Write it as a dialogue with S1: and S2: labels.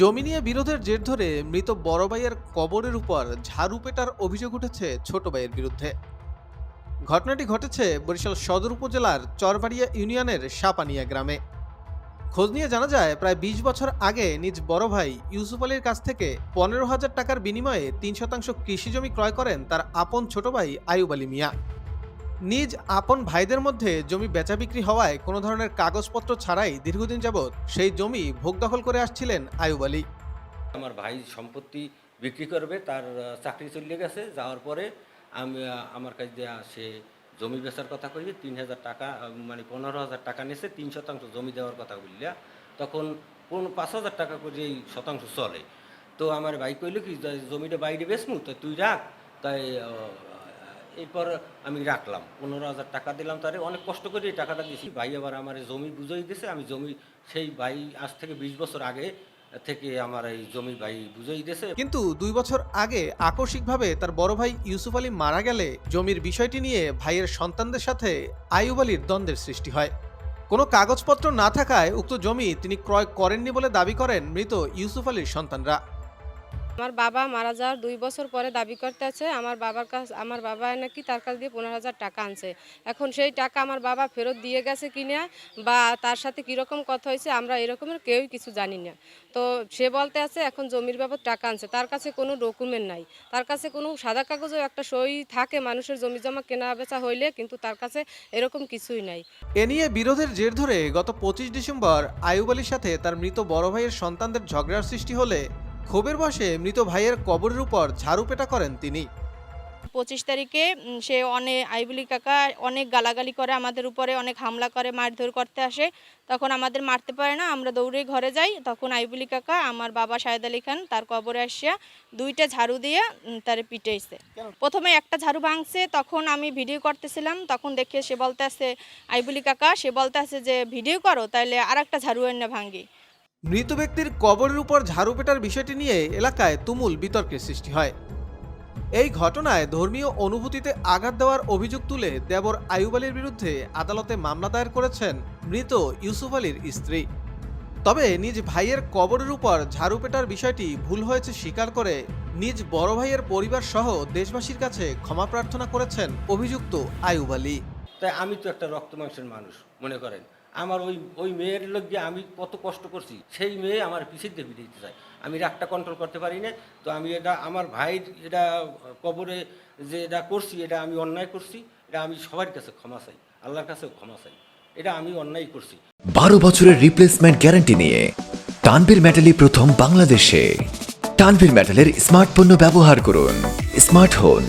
S1: জমি নিয়ে বিরোধের জের ধরে মৃত বড় ভাইয়ের কবরের উপর ঝাড়ু পেটার অভিযোগ উঠেছে ছোট ভাইয়ের বিরুদ্ধে। ঘটনাটি ঘটেছে বরিশাল সদর উপজেলার চরবাড়িয়া ইউনিয়নের সাপানিয়া গ্রামে। খোঁজ নিয়ে জানা যায়, প্রায় বিশ বছর আগে নিজ বড় ভাই ইউসুফ আলীর কাছ থেকে পনেরো হাজার টাকার বিনিময়ে তিন শতাংশ কৃষি জমি ক্রয় করেন তার আপন ছোট ভাই আয়ুব আলী মিয়া। নিজ আপন ভাইদের মধ্যে জমি বেচা বিক্রি হওয়ায় কোনো ধরনের কাগজপত্র ছাড়াই দীর্ঘদিন যাবৎ সেই জমি ভোগ দখল করে আসছিলেন আয়ুব আলী।
S2: আমার ভাই সম্পত্তি বিক্রি করবে, তার চাকরি চলে গেছে, যাওয়ার পরে আমি আমার কাছে দিয়ে সে জমি বেচার কথা কইবে, তিন হাজার টাকা মানে পনেরো হাজার টাকা নিয়েছে তিন শতাংশ জমি দেওয়ার কথা বললিয়া, তখন পনেরো, পাঁচ হাজার টাকা করে এই শতাংশ চলে। তো আমার ভাই কইল কি জমিটা বাইরে বেচমু, তো তুই রাখ, তাই এরপর আমি রাখলাম। পনেরো হাজার টাকা দিলাম তারে। অনেক কষ্ট করে টাকাটা দিয়েছি ভাই আবার আমার জমি বুঝাই দিয়েছে আমি জমি সেই ভাই আজ থেকে বিশ বছর আগে থেকে আমার এই জমি ভাই বুঝাই দিয়েছে
S1: কিন্তু দুই বছর আগে আকস্মিকভাবে তার বড় ভাই ইউসুফ আলী মারা গেলে জমির বিষয়টি নিয়ে ভাইয়ের সন্তানদের সাথে আয়ুব আলীর দ্বন্দ্বের সৃষ্টি হয়। কোনো কাগজপত্র না থাকায় উক্ত জমি তিনি ক্রয় করেননি বলে দাবি করেন মৃত ইউসুফ আলীর সন্তানরা।
S3: আমার বাবা মারা যাওয়ার দুই বছর পরে দাবি করতে আছে আমার বাবার কাছ, আমার বাবা নাকি তার কাছ দিয়ে পনেরো হাজার টাকা আনছে। এখন সেই টাকা আমার বাবা ফেরত দিয়ে গেছে কিনা বা তার সাথে কীরকম কথা হয়েছে, আমরা এরকমের কেউই কিছু জানি না। তো সে বলতে আছে, এখন জমির বাবদ টাকা আনছে। তার কাছে কোনো ডকুমেন্ট নাই। তার কাছে কোনো সাদা কাগজেও একটা সই থাকে মানুষের জমি জমা কেনা বেচা হইলে, কিন্তু তার কাছে এরকম কিছুই নাই।
S1: এ নিয়ে বিরোধের জের ধরে গত পঁচিশ ডিসেম্বর আয়ুব সাথে তার মৃত বড় ভাইয়ের সন্তানদের ঝগড়ার সৃষ্টি হলে ক্ষোভের বশে মৃত ভাইয়ের কবরের উপর ঝাড়ু পেটা করেন তিনি।
S4: পঁচিশ তারিখে সে অনেক আইবুলি কাকা অনেক গালাগালি করে আমাদের উপরে অনেক হামলা করে মারধর করতে আসে। তখন আমাদের মারতে পারে না আমরা দৌড়ে ঘরে যাই। তখন আইবুলি কাকা আমার বাবা শাহেদ আলী খান তার কবরে আসিয়া দুইটা ঝাড়ু দিয়ে তারে পিটাইছে। প্রথমে একটা ঝাড়ু ভাঙছে তখন আমি ভিডিও করতেছিলাম। তখন দেখে সে বলতে আছে আইবুলি কাকা সে বলতে আছে যে ভিডিও করো তাহলে আর একটা ঝাড়ু এনে ভাঙি
S1: মৃত ব্যক্তির কবরের উপর ঝাড়ু পেটার বিষয়টি নিয়ে এলাকায় তুমুল বিতর্কের সৃষ্টি হয়। এই ঘটনায় ধর্মীয় অনুভূতিতে আঘাত দেওয়ার অভিযোগ তুলে দেবর আয়ুব আলীর বিরুদ্ধে আদালতে মামলা দায়ের করেছেন মৃত ইউসুফ আলীর স্ত্রী। তবে নিজ ভাইয়ের কবরের উপর ঝাড়ু পেটার বিষয়টি ভুল হয়েছে স্বীকার করে নিজ বড় ভাইয়ের পরিবার সহ দেশবাসীর কাছে ক্ষমা প্রার্থনা করেছেন অভিযুক্ত আয়ুব আলী।
S2: তাই আমি তো একটা রক্ত মানুষ, মনে করেন। আমার ওই ওই মেয়ের লোক গিয়ে আমি কত কষ্ট করছি, সেই মেয়ে আমার পিছিয়ে দিয়ে দিতে চায়। আমি রাগটা কন্ট্রোল করতে পারি না, তো আমি এটা, আমার ভাইয়ের এটা কবরে যে এটা করছি, এটা আমি অন্যায় করছি, এটা আমি সবার কাছে ক্ষমা চাই, আল্লাহর কাছেও ক্ষমা চাই, এটা আমি অন্যায় করছি।
S5: বারো বছরের রিপ্লেসমেন্ট গ্যারান্টি নিয়ে তানভীর মেটালি প্রথম বাংলাদেশে। তানভীর মেটালের স্মার্ট পণ্য ব্যবহার করুন স্মার্ট হন